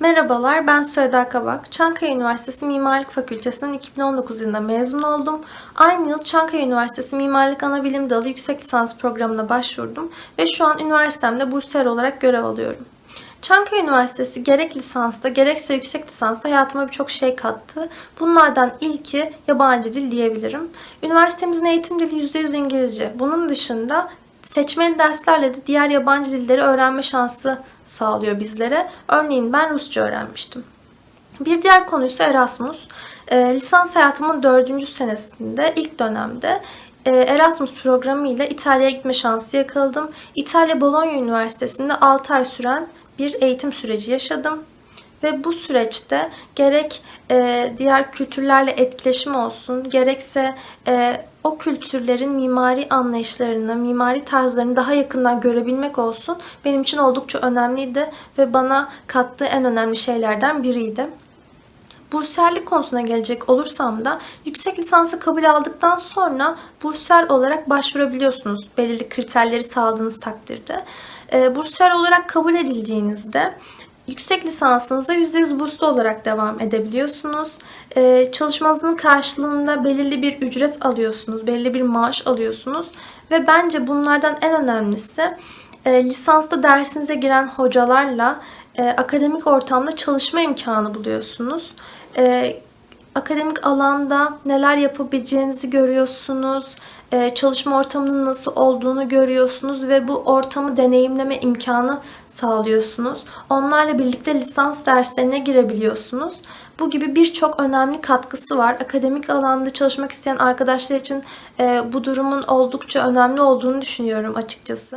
Merhabalar, ben Söder Kabak. Çankaya Üniversitesi Mimarlık Fakültesinden 2019 yılında mezun oldum. Aynı yıl Çankaya Üniversitesi Mimarlık Anabilim Dalı Yüksek Lisans programına başvurdum ve şu an üniversitemde bursiyer olarak görev alıyorum. Çankaya Üniversitesi gerek lisansta gerekse yüksek lisansta hayatıma birçok şey kattı. Bunlardan ilki yabancı dil diyebilirim. Üniversitemizin eğitim dili %100 İngilizce. Bunun dışında seçmeli derslerle de diğer yabancı dilleri öğrenme şansı sağlıyor bizlere. Örneğin ben Rusça öğrenmiştim. Bir diğer konu ise Erasmus. E, lisans hayatımın dördüncü senesinde ilk dönemde e, Erasmus programı ile İtalya'ya gitme şansı yakaladım. İtalya Bologna Üniversitesi'nde 6 ay süren bir eğitim süreci yaşadım. Ve bu süreçte gerek e, diğer kültürlerle etkileşim olsun, gerekse e, o kültürlerin mimari anlayışlarını, mimari tarzlarını daha yakından görebilmek olsun benim için oldukça önemliydi ve bana kattığı en önemli şeylerden biriydi. Bursiyerlik konusuna gelecek olursam da yüksek lisansı kabul aldıktan sonra bursiyer olarak başvurabiliyorsunuz belirli kriterleri sağladığınız takdirde. E, bursiyer olarak kabul edildiğinizde yüksek lisansınıza %100 burslu olarak devam edebiliyorsunuz. E, çalışmanızın karşılığında belirli bir ücret alıyorsunuz, belirli bir maaş alıyorsunuz ve bence bunlardan en önemlisi e, lisansta dersinize giren hocalarla e, akademik ortamda çalışma imkanı buluyorsunuz. E, akademik alanda neler yapabileceğinizi görüyorsunuz. E, çalışma ortamının nasıl olduğunu görüyorsunuz ve bu ortamı deneyimleme imkanı sağlıyorsunuz. Onlarla birlikte lisans derslerine girebiliyorsunuz. Bu gibi birçok önemli katkısı var. Akademik alanda çalışmak isteyen arkadaşlar için e, bu durumun oldukça önemli olduğunu düşünüyorum açıkçası.